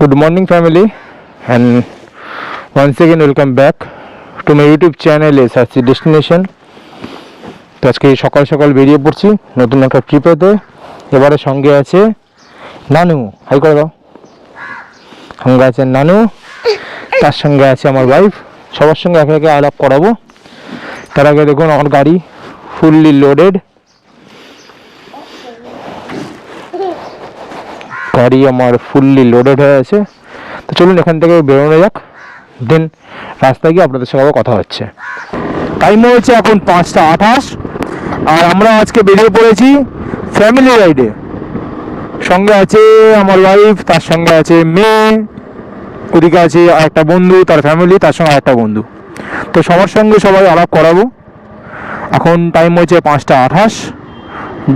Good morning, family, and once again, welcome back to my YouTube channel SRC Destination. তো আজকে সকাল সকাল বেরিয়ে পড়ছি নতুন একটা ট্রিপেতে এবারে সঙ্গে আছে নানু। হাই করে দাও। সঙ্গে আছে নানু। তার সঙ্গে আছে আমার ওয়াইফ সবার সঙ্গে একে একে আলাপ করাবো। তার আগে দেখুন আমার গাড়ি ফুললি লোডেড গাড়ি আমার ফুললি লোডেড হয়ে আছে। তো চলুন এখান থেকে বেরোনো যাক। দেন রাস্তায় গিয়ে আপনাদের সঙ্গে কথা হচ্ছে। টাইম হয়েছে এখন পাঁচটা আঠাশ। আর আমরা আজকে বেরিয়ে পড়েছি ফ্যামিলি রাইডে সঙ্গে আছে আমার ওয়াইফ তার সঙ্গে আছে মেয়ে, ওদিকে আছে আর একটা বন্ধু, তার ফ্যামিলি তার সঙ্গে আরেকটা বন্ধু। তো সবার সঙ্গে সবাই আলাপ করাবো। এখন টাইম হয়েছে পাঁচটা আঠাশ।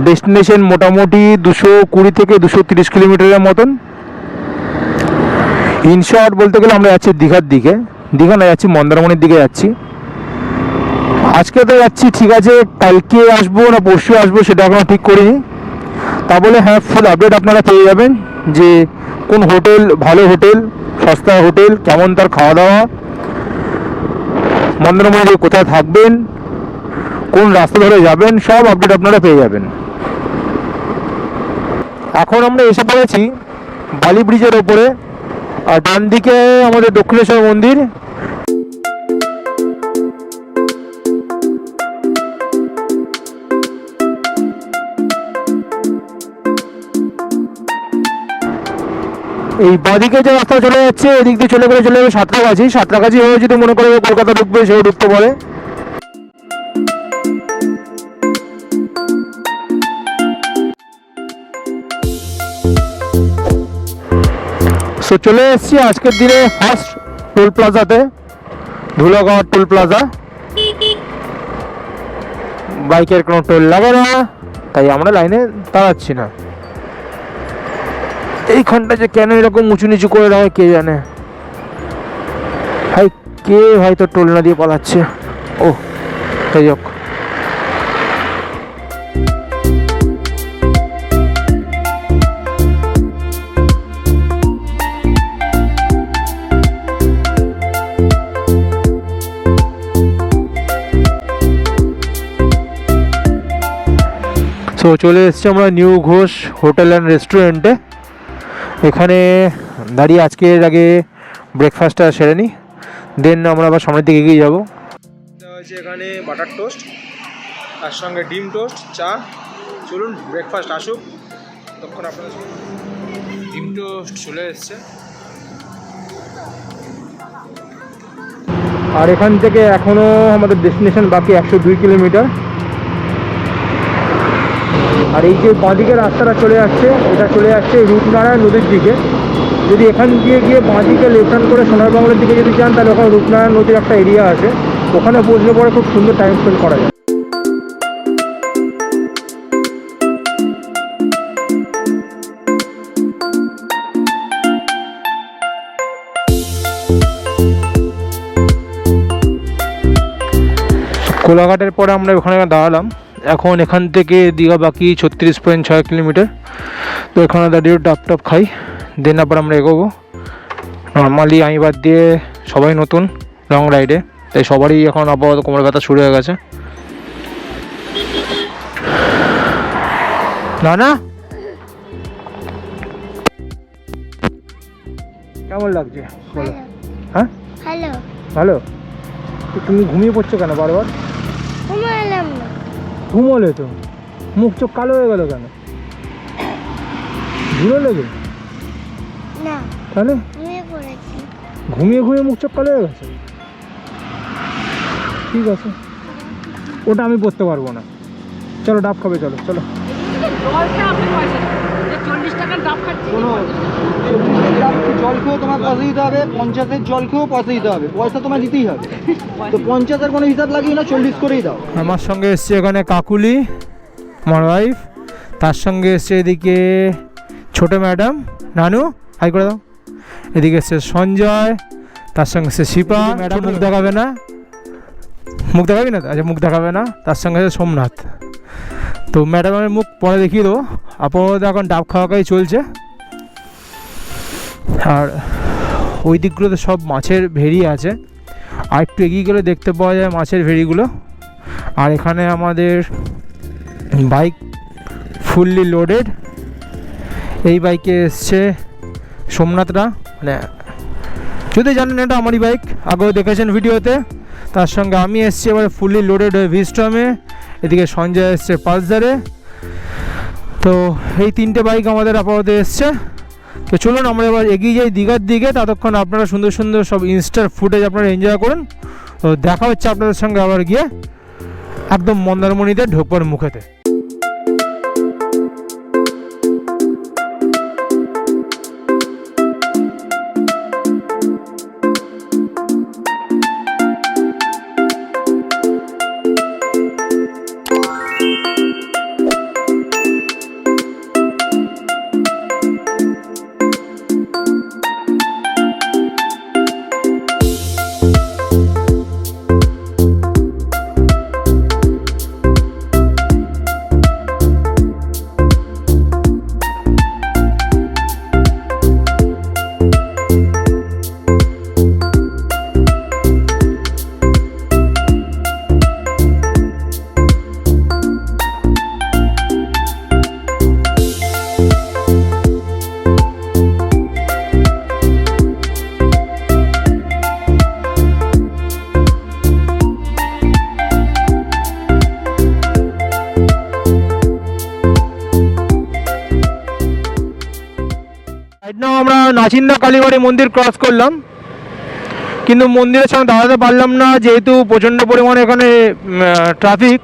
ডেস্টিনেশন মোটামুটি দুশো কুড়ি থেকে দুশো তিরিশ কিলোমিটারের মতন। ইন শর্ট বলতে গেলে আমরা যাচ্ছি দীঘার দিকে। দীঘা না, যাচ্ছি মন্দারমণির দিকে যাচ্ছি। আজকে তো যাচ্ছি, ঠিক আছে, কালকে আসব না পরশু আসব সেটা এখনও ঠিক করিনি। তা বলে হ্যাঁ ফুল আপডেট আপনারা পেয়ে যাবেন যে কোন হোটেল, ভালো হোটেল, সস্তা হোটেল, কেমন তার খাওয়া দাওয়া, মন্দারমণিতে কোথায় থাকবেন কোন রাস্তা ধরে যাবেন, সব আপডেট আপনারা পেয়ে যাবেন। এখন আমরা এসে পড়েছি বালি ব্রিজের ওপরে, আর ডান দিকে আমাদের দক্ষিণেশ্বর মন্দির। এই বাঁদিকে যে রাস্তা চলে যাচ্ছে, এদিক দিয়ে চলে গেলে চলে যাবে সাঁতরাগাছি। সাঁতরাগাছি হয়ে যদি মনে করে কলকাতা ঢুকবে, সেও ঢুকতে পারে। সো চলে এসেছি আজকের দিনে ফার্স্ট টোল প্লাজাতে ধুলাগড় টোল প্লাজা বাইকের কোনো টোল লাগে না, তাই আমরা লাইনে দাঁড়াচ্ছি না। এইখানটা যে কেন এরকম উঁচু নিচু করে রাখে কে জানে? ভাই, কে হয়তো টোল না দিয়ে পালাচ্ছে? ও যাই হোক সো চলে এসেছি আমরা নিউ ঘোষ হোটেল অ্যান্ড রেস্টুরেন্টে। এখানে দাঁড়িয়ে আজকের আগে ব্রেকফাস্টটা সেরে নিই দেন আমরা আবার সামনের দিকে এগিয়ে যাব। হয়েছে এখানে বাটার টোস্ট তার সঙ্গে ডিম টোস্ট চা। চলুন ব্রেকফাস্ট আসুক। তখন আপনার ডিম টোস্ট চলে এসছে। আর এখান থেকে এখনও আমাদের ডেস্টিনেশন বাকি একশো দুই কিলোমিটার। আর এই যে বাঁদিকে রাস্তাটা চলে যাচ্ছে এটা চলে যাচ্ছে রূপনারায়ণ নদীর দিকে। যদি এখান দিয়ে গিয়ে বাঁদিকে লেফট করে সোনার বাংলার দিকে যদি যান, তাহলে ওখানে রূপনারায়ণ নদীর একটা এরিয়া আছে। ওখানে বসলে পরে খুব সুন্দর টাইম স্পেন্ড করা যায়। কোলাঘাটের পরে আমরা ওখানে দাঁড়ালাম। এখন এখান থেকে দীঘা বাকি ছত্রিশ পয়েন্ট ছয় কিলোমিটার। তো এখানে দাঁড়িয়ে ডাব টাপ খাই দেন আবার আমরা এগোবো। নর্মালি আমি বাদ দিয়ে সবাই নতুন লং রাইডে তাই সবারই এখন আপাতত কোমর ব্যথা শুরু হয়ে গেছে। না না কেমন লাগছে? বলো। হ্যাঁ? হ্যালো। ভালো? তো তুমি ঘুমিয়ে পড়ছো কেন বারবার? ঘুমোলে তো মুখ চোখ কালো হয়ে গেল কেন? ধুলো লেগে না। তাহলে? ঘুমিয়ে ঘুমিয়ে ঘুমিয়ে মুখ চোখ কালো হয়ে গেছে? ঠিক আছে। ওটা আমি পড়তে পারব না। চলো ডাব খাবে চলো চলো। কোনো জল খেয়েও তোমার পয়সা দিতে হবে পঞ্চাশের জল খেয়েও পয়সা দিতে হবে। পয়সা তোমার দিতেই হবে। তো পঞ্চাশের কোনো হিসাব লাগিয়ে না চল্লিশ করেই দাও। আমার সঙ্গে এসছে এখানে কাকুলি আমার ওয়াইফ তার সঙ্গে এসছে এদিকে ছোট ম্যাডাম নানু হাই করে দাও। এদিকে এসছে সঞ্জয় তার সঙ্গে এসছে শিপা ম্যাডাম মুখ দেখাবে না? মুখ দেখাবি না? আচ্ছা মুখ দেখাবে না? তার সঙ্গে আছে সোমনাথ। তো ম্যাডামের মুখ পরে দেখিয়ে দেবো। আপাতত এখন ডাব খাওয়া চলছে। আর ওই দিকগুলোতে সব মাছের ভেড়ি আছে। আর একটু এগিয়ে গেলে দেখতে পাওয়া যায় মাছের ভেড়িগুলো। আর এখানে আমাদের বাইক ফুললি লোডেড। এই বাইকে এসছে সোমনাথরা। মানে যদি জানেন এটা আমারই বাইক, আগেও দেখেছেন ভিডিওতে। তার সঙ্গে আমি এসছি এবার ফুললি লোডেড হয়ে ভিস্টমে। এদিকে সঞ্জয় এসছে পালসারে। তো এই তিনটে বাইক আমাদের আপাতত এসছে। তো চলুন আমরা এবার এগিয়ে যাই দীঘার দিকে। ততক্ষণ আপনারা সুন্দর সুন্দর সব ইনস্টার ফুটেজ আপনারা এনজয় করুন। তো দেখা হচ্ছে আপনাদের সঙ্গে আবার গিয়ে একদম মন্দারমণিতে ঢোকবার মুখেতে। আমরা নাচিন্দা কালীবাড়ি মন্দির ক্রস করলাম। কিন্তু মন্দিরের সামনে দাঁড়াতে পারলাম না, যেহেতু প্রচণ্ড পরিমাণে এখানে ট্রাফিক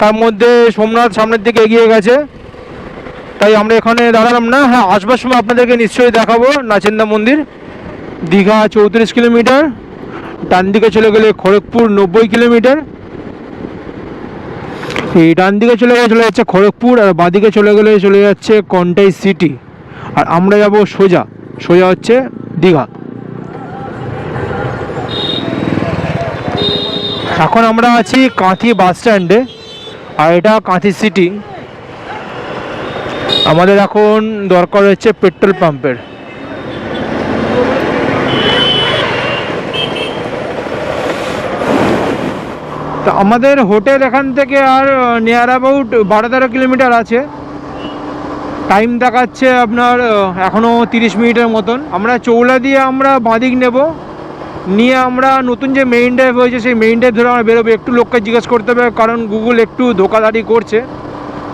তার মধ্যে সোমনাথ সামনের দিকে এগিয়ে গেছে। তাই আমরা এখানে দাঁড়ালাম না। হ্যাঁ আসবার সময় আপনাদেরকে নিশ্চয়ই দেখাবো নাচিন্দা মন্দির। দীঘা চৌত্রিশ কিলোমিটার, ডান দিকে চলে গেলে খড়গপুর নব্বই কিলোমিটার। এই ডান দিকে চলে গেলে চলে যাচ্ছে খড়গপুর আর বাঁদিকে চলে গেলে চলে যাচ্ছে কন্টাই সিটি। আর আমরা যাব সোজা। সোজা হচ্ছে দীঘা। এখন আমরা আছি কাঁথি বাস স্ট্যান্ডে, আর এটা কাঁথি সিটি। আমাদের এখন দরকার হচ্ছে পেট্রোল পাম্পের। তো আমাদের হোটেল এখান থেকে আর নিয়ার অ্যাবাউট বারো তেরো কিলোমিটার আছে। টাইম দেখাচ্ছে আপনার আহ, এখনও তিরিশ মিনিটের মতন। আমরা চৌলা দিয়ে আমরা বাঁদিক নেব। নিয়ে আমরা নতুন যে মেইন ড্রাইভ হয়েছে সেই মেইন ড্রাইভ ধরে আমরা বেরোবো। একটু লোককে জিজ্ঞেস করতে হবে কারণ গুগল একটু ধোকাধারি করছে।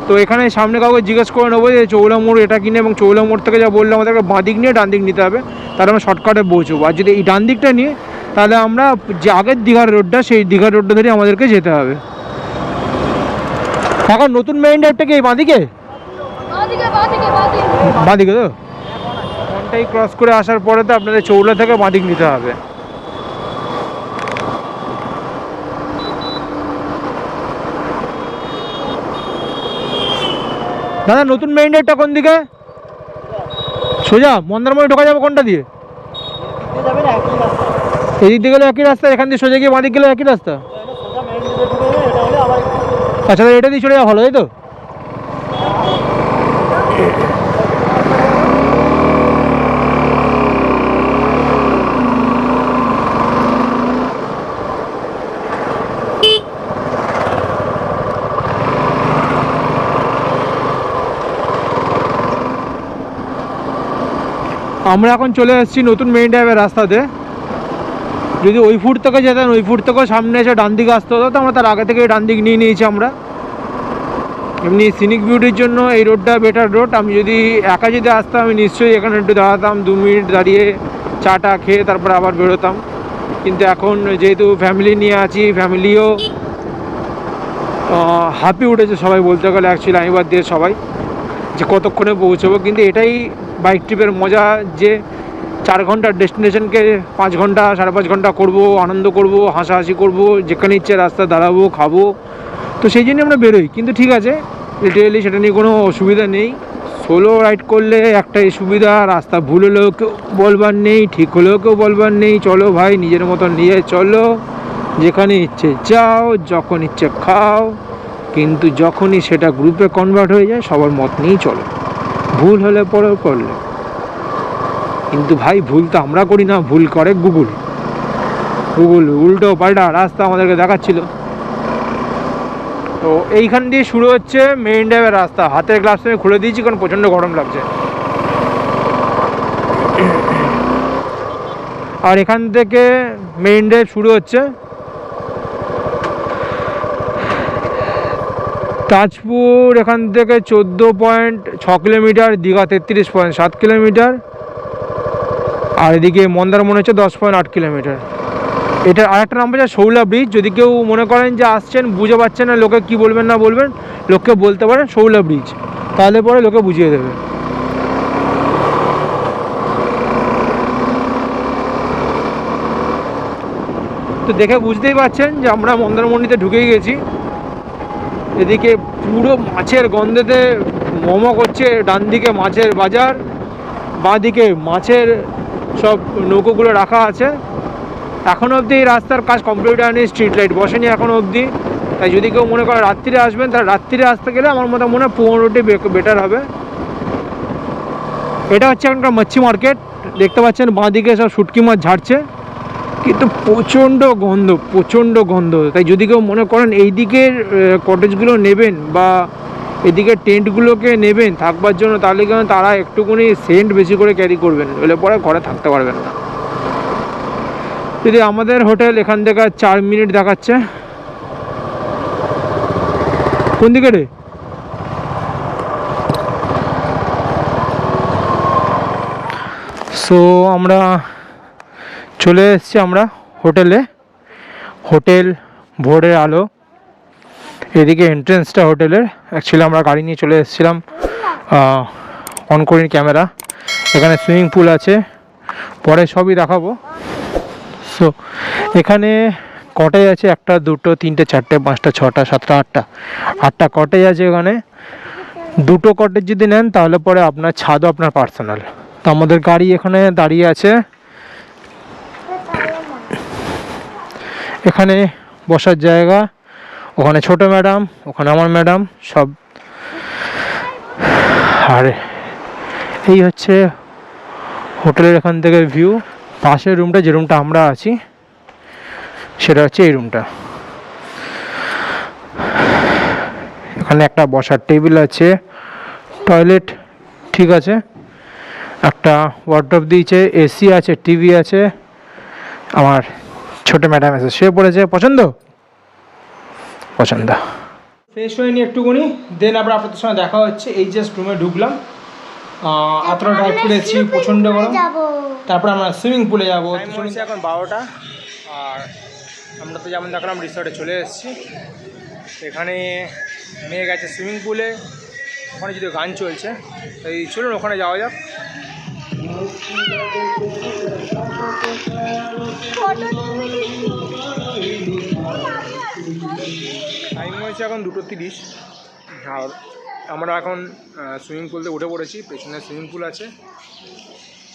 তো এখানে সামনে কাউকে জিজ্ঞেস করে নেব যে চৌলা মোড় এটা কিনে এবং চৌলা মোড় থেকে যা বললে আমাদেরকে বাঁদিক নিয়ে ডান দিক নিতে হবে। তাহলে আমরা শর্টকাটে পৌঁছবো। আর যদি এই ডান দিকটা নিয়ে তাহলে আমরা যে আগের দীঘার রোডটা সেই দীঘার রোডটা ধরে আমাদেরকে যেতে হবে। এখন নতুন মেইন ড্রাইভটা কি এই বাঁদিকে? বাঁদিকে তো? ফোনটাই ক্রস করে আসার পরে তো আপনাদের চৌলা থেকে বাঁদিক নিতে হবে। দাদা, নতুন মেইন ডেটটা কোন দিকে? সোজা, মন্দারমণি ঢোকা যাবে কোনটা দিয়ে? এদিক দিয়ে গেলে একই রাস্তা, এখান দিয়ে সোজা গিয়ে বাঁদিক গেলে একই রাস্তা? আচ্ছা এটা দিয়ে চলে যাওয়া ভালো, তাই তো? আমরা এখন চলে এসেছি নতুন মেইন ড্রাইভের রাস্তাতে। যদি ওই ফুট থেকে যেতেন, ওই ফুট থেকেও সামনে এসে ডান দিকে আসতে হতো, তো আমরা তার আগে থেকে ডান দিক নিয়ে নিয়েছি আমরা। এমনি সিনিক বিউটির জন্য এই রোডটা বেটার রোড আমি যদি একা যদি আসতাম, আমি নিশ্চয়ই এখানে একটু দাঁড়াতাম, দু মিনিট দাঁড়িয়ে চাটা খেয়ে তারপর আবার বেরোতাম। কিন্তু এখন যেহেতু ফ্যামিলি নিয়ে আছি ফ্যামিলিও হাঁপি উঠেছে সবাই বলতে গেলে। অ্যাকচুয়ালি আমি বাদ দিয়ে সবাই যে কতক্ষণে পৌঁছবো। কিন্তু এটাই বাইক ট্রিপের মজা যে চার ঘণ্টার ডেস্টিনেশনকে, পাঁচ ঘণ্টা, সাড়ে পাঁচ ঘণ্টা করব, আনন্দ করব, হাসাহাসি করব, যেখানে ইচ্ছে রাস্তা দাঁড়াবো, খাব। তো সেই জন্য আমরা বেরোই। কিন্তু ঠিক আছে লিটারেলি সেটা নিয়ে কোনো অসুবিধা নেই। সোলো রাইড করলে একটাই সুবিধা, রাস্তা ভুল হলেও কেউ বলবার নেই, ঠিক হলেও কেউ বলবার নেই। চলো ভাই, নিজের মতন নিয়ে চলো। যেখানে ইচ্ছে যাও, যখন ইচ্ছে খাও। কিন্তু যখনই সেটা গ্রুপে কনভার্ট হয়ে যায়, সবার মত নিয়েই চলো। ভুল হলে পরেও করলে। কিন্তু ভাই, ভুল তো আমরা করি না, ভুল করে গুগল। গুগল, উল্টো পাল্টা রাস্তা আমাদেরকে দেখাচ্ছিল। তো এইখান দিয়ে শুরু হচ্ছে মেইন ড্রাইভের রাস্তা। হাতের গ্লাস আমি খুলে দিয়েছি, কারণ প্রচণ্ড গরম লাগছে। আর এখান থেকে মেইন ড্রাইভ শুরু হচ্ছে। তাজপুর এখান থেকে চোদ্দ পয়েন্ট ছ কিলোমিটার, দীঘা তেত্রিশ পয়েন্ট সাত কিলোমিটার। আর এদিকে মন্দারমনি হচ্ছে দশ পয়েন্ট আট কিলোমিটার। এটার আরেকটা নাম হচ্ছে শৌলা ব্রিজ। যদি কেউ মনে করেন যে আসছেন, বুঝে পাচ্ছেন না, লোকে কি বলবেন না বলবেন, লোককে বলতে পারেন শৌলা ব্রিজ। তাহলে পরে লোকে বুঝিয়ে দেবে। তো দেখে বুঝতেই পারছেন যে আমরা মন্দারমণিতে ঢুকেই গেছি। এদিকে পুরো মাছের গন্ধেতে মোমো করছে ডান দিকে মাছের বাজার বাঁ দিকে মাছের সব নৌকোগুলো রাখা আছে। এখনও অবধি এই রাস্তার কাজ কমপ্লিট হয়নি স্ট্রিট লাইট বসেনি এখনও অবধি। তাই যদি কেউ মনে করে রাত্রিরে আসবেন, তাহলে রাত্রিরে আসতে গেলে আমার মতো মনে হয় পনেরোটি বেটার হবে। এটা হচ্ছে এখনকার মাছি মার্কেট দেখতে পাচ্ছেন বাঁ দিকে সব শুটকি মাছ ঝাড়ছে। কিন্তু প্রচণ্ড গন্ধ প্রচণ্ড গন্ধ। তাই যদি কেউ মনে করেন এই দিকের কটেজগুলো নেবেন বা এদিকে টেন্টগুলোকে নেবেন থাকবার জন্য, তাহলে কিন্তু তারা একটুকুনি সেন্ট বেশি করে ক্যারি করবেন নইলে পরে ঘরে থাকতে পারবেন না। যদি আমাদের হোটেল এখান থেকে চার মিনিট দেখাচ্ছে। কোন দিকে রে? সো আমরা চলে এসছি আমরা হোটেলে। হোটেল ভোরের আলো। এদিকে এন্ট্রেন্সটা হোটেলের অ্যাকচুয়ালি আমরা গাড়ি নিয়ে চলে এসেছিলাম অন করিনি ক্যামেরা এখানে সুইমিং পুল আছে। পরে সবই দেখাবো। সো এখানে কটেজ আছে একটা, দুটো, তিনটে, চারটে, পাঁচটা, ছটা, সাতটা, আটটা। আটটা কটেজ আছে এখানে দুটো কটেজ যদি নেন, তাহলে পরে আপনার ছাদও আপনার পার্সোনাল তো আমাদের গাড়ি এখানে দাঁড়িয়ে আছে। এখানে বসার জায়গা। ওখানে ছোট ম্যাডাম, ওখানে আমার ম্যাডাম, সব। আর, এই হচ্ছে হোটেলের এখান থেকে ভিউ পাশের রুমটা যে রুমটা আমরা আছি, সেটা হচ্ছে এই রুমটা এখানে একটা বসার টেবিল আছে টয়লেট ঠিক আছে। একটা ওয়ার্ড্রপ দিয়েছে এসি আছে টিভি আছে। আমার ছোট ম্যাডাম এসে শুয়ে পড়েছে, পছন্দ? পছন্দ। ফ্রেশ হয়ে নি একটুখানি দেন আবার আপনাদের সঙ্গে দেখা হচ্ছে এই জাস্ট রুমে ঢুকলাম। আতরা ড্রাইভ করেছি প্রচণ্ড গরম। যাব। তারপর আমরা সুইমিং পুলে যাব। এখন বারোটা আর আমরা তো যেমন দেখলাম রিসর্টে চলে এসেছি। এখানে মেয়ে গেছে সুইমিং পুলে ওখানে যদি গান চলছে এই চলুন ওখানে যাওয়া যাক। টাইম হয়েছে এখন দুটো তিরিশ। আর আমরা এখন সুইমিং পুলতে উঠে পড়েছি, পেছনে সুইমিং পুল আছে।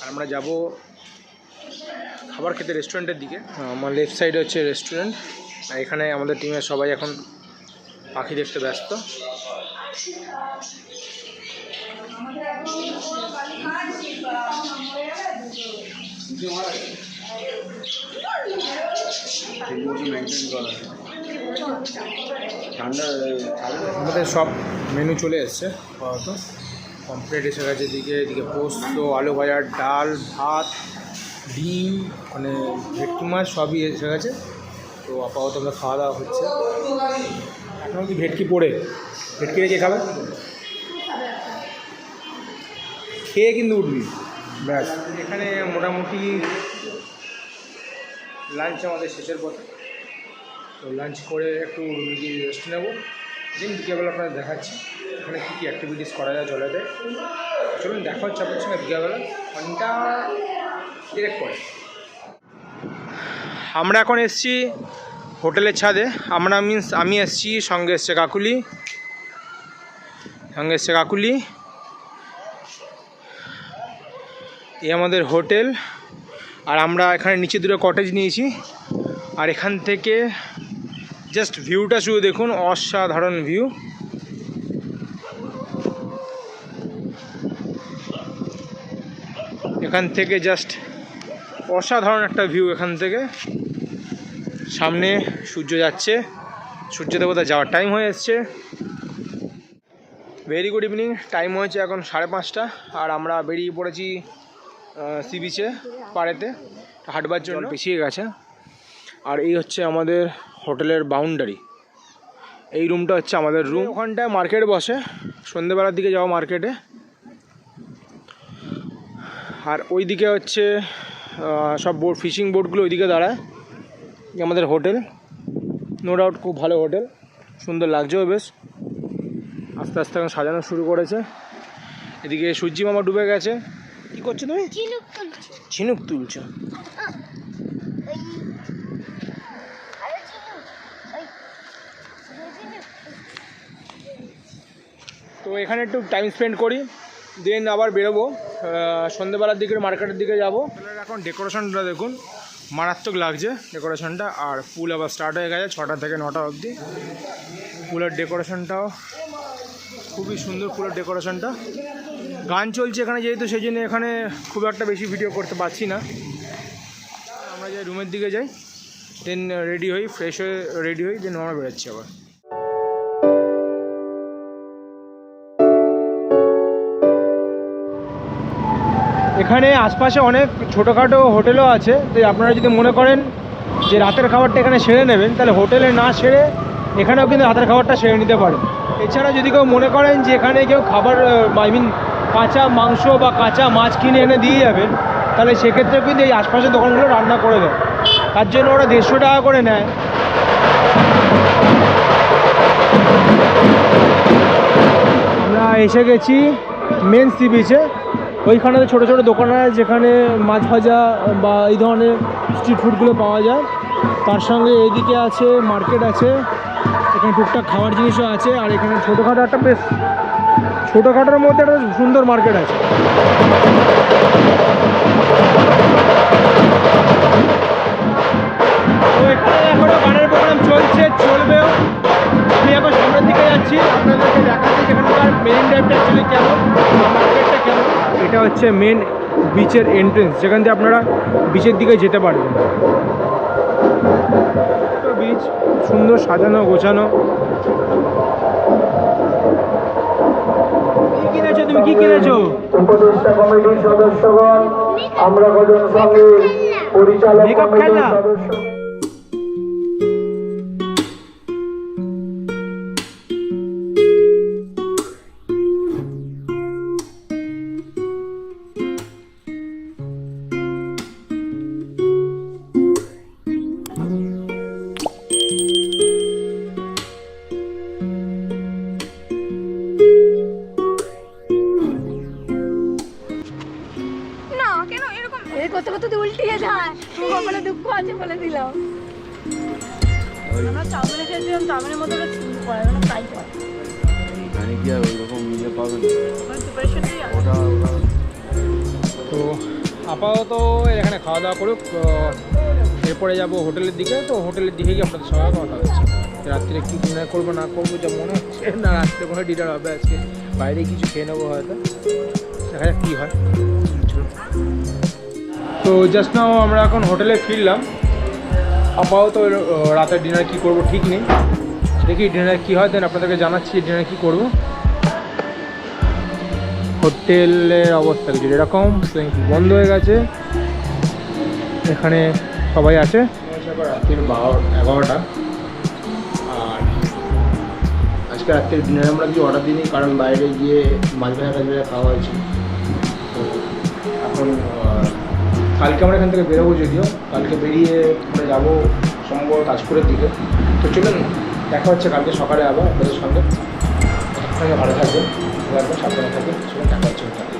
আর আমরা যাব খাবার খেতে রেস্টুরেন্টের দিকে। আমার লেফট সাইডে হচ্ছে রেস্টুরেন্ট আর এখানে আমাদের টিমের সবাই এখন পাখি দেখতে ব্যস্ত। আমাদের সব মেনু চলে এসছে আপাতত। কমপ্লিট এসে গেছে এদিকে এদিকে পোস্ত আলু ভাজার ডাল ভাত ডিম মানে ভেটকি মাছ সবই এসে গেছে। তো আপাতত আমরা খাওয়া দাওয়া হচ্ছে। এখন কি ভেটকি পড়ে। ভেটকি রেখে খাবে? খেয়ে কিন্তু উঠবি। ব্যাস। এখানে মোটামুটি লাঞ্চ আমাদের শেষের পথে। তো লাঞ্চ করে একটু রুগী রেস্ট নেব। দিন বিকেলবেলা আপনাদের দেখাচ্ছি, এখানে কী কী অ্যাক্টিভিটিস করা যায় জলেতে। চলুন দেখা হচ্ছে আপনার সঙ্গে বিকেলবেলা। ঘণ্টা ডিরেক্ট পরে। আমরা এখন এসছি হোটেলের ছাদে। আমরা মিন্স আমি এসছি, সঙ্গে এসছে কাকুলি। সঙ্গে এসছে কাকুলি। এই আমাদের হোটেল। আর আমরা এখানে নিচে দুটো কটেজ নিয়েছি। আর এখান থেকে জাস্ট ভিউটা শুধু দেখুন অসাধারণ ভিউ। এখান থেকে জাস্ট অসাধারণ একটা ভিউ এখান থেকে। সামনে সূর্য যাচ্ছে সূর্য দেবতা যাওয়ার টাইম হয়ে এসছে। ভেরি গুড ইভিনিং টাইম হয়েছে এখন সাড়ে পাঁচটা আর আমরা বেরিয়ে পড়েছি সি বিচে পাড়েতে। হাঁটবার জন্য পিছিয়ে গেছে। আর এই হচ্ছে আমাদের হোটেলের বাউন্ডারি এই রুমটা হচ্ছে আমাদের রুম ওখানটায় মার্কেট বসে। সন্ধেবেলার দিকে যাওয়া মার্কেটে আর ওইদিকে হচ্ছে সব বোট ফিশিং বোটগুলো ওইদিকে দাঁড়ায়। আমাদের হোটেল। নো ডাউট খুব ভালো হোটেল। সুন্দর লাগছেও বেশ। আস্তে আস্তে এখন সাজানো শুরু করেছে। এদিকে সূর্যি মামা ডুবে গেছে। কি করছ তুমি? ঝিনুক তুলছো ওই আরে চিনুক ওই চিনুক তো এখানে একটু টাইম স্পেন্ড করি দেন আবার বেরোবো সন্ধ্যেবেলার দিকে মার্কেটের দিকে যাব। এখন ডেকোরেশনটা দেখুন, মারাত্মক লাগছে ডেকোরেশনটা আর পুল আবার স্টার্ট হয়ে গেছে ছটা থেকে নটা অবধি। পুলের ডেকোরেশনটাও খুবই সুন্দর পুলের ডেকোরেশনটা গান চলছে এখানে যেহেতু সেই জন্য এখানে খুব একটা বেশি ভিডিও করতে পারছি না। আমরা যাই রুমের দিকে যাই দেন রেডি হই ফ্রেশ হয়ে রেডি হই দেন আমরা বেরোচ্ছি আবার। এখানে আশপাশে অনেক ছোটোখাটো হোটেলও আছে। তো আপনারা যদি মনে করেন যে রাতের খাবারটা এখানে সেরে নেবেন, তাহলে হোটেলে না সেরে এখানেও কিন্তু রাতের খাবারটা সেরে নিতে পারেন। এছাড়া যদি কেউ মনে করেন যে এখানে কেউ খাবার আই মিন কাঁচা মাংস বা কাঁচা মাছ কিনে এনে দিয়ে যাবেন, তাহলে সেক্ষেত্রে কিন্তু এই আশপাশের দোকানগুলো রান্না করে দেয়। তার জন্য ওরা দেড়শো টাকা করে নেয়। আমরা এসে গেছি মেন সি বিচে ওইখানে ছোটো ছোটো দোকান আছে যেখানে মাছ ভাজা বা এই ধরনের স্ট্রিট ফুডগুলো পাওয়া যায়। তার সঙ্গে এদিকে আছে মার্কেট আছে, এখানে টুকটাক খাওয়ার জিনিসও আছে, আর এখানে ছোটোখাটো একটা বেশ ছোটোখাটোর মধ্যে একটা সুন্দর মার্কেট আছে। তো এখানে প্রোগ্রাম চলছে, চলবেও। দিকে যাচ্ছি। আপনাদেরকে দেখাচ্ছি যেখানকার মেরিন ড্রাইভটা অ্যাকচুয়ালি কেমন মার্কেটটা কেমন। এটা হচ্ছে মেন বিচের এন্ট্রেন্স যেখান দিয়ে আপনারা বিচের দিকে যেতে পারবেন। তো বিচ সুন্দর সাজানো গোছানো। কিনেছো তুমি? কি কিনেছো? উপদেষ্টা কমিটির সদস্যগণ আমরা কজন সঙ্গে পরিচালক কমিটির সদস্য এখানে কি আর ওইরকম ইয়ে পাবেন। ওটা তো আপাতত এখানে খাওয়া দাওয়া করুক এরপরে যাব হোটেলের দিকে তো হোটেলের দিকে গিয়ে আপনাদের সবাই কথা হচ্ছে রাত্রে কি ডিনার করব না করব যা মনে হচ্ছে না রাত্রে কোনো ডিনার হবে আজকে। বাইরে কিছু খেয়ে নেব হয়তো। দেখা যাক কী হয়। তো জাস্ট নাও আমরা এখন হোটেলে ফিরলাম। আপাতত রাতের ডিনার কি করব ঠিক নেই। দেখি ডিনার কি হয় দেন আপনাদেরকে জানাচ্ছি ডিনার কি করব। হোটেলের অবস্থা কিছু এরকম বন্ধ হয়ে গেছে। এখানে সবাই আছে। রাত্রির বারো, এগারোটা। আর আজকে রাত্রে ডিনারে আমরা কিছু অর্ডার দিইনি, কারণ বাইরে গিয়ে মাছ ভাজা খাওয়া হয়েছে। তো এখন কালকে আমরা এখান থেকে বেরোবো যদিও। কালকে বেরিয়ে আমরা যাব সম্ভবত তাজপুরের দিকে। তো চলুন দেখা হচ্ছে কালকে সকালে আবার আপনাদের সঙ্গে। ভালো থাকবেন ভালো থাকবেন, সাবধানে থাকবেন। সবাই দেখা হচ্ছে।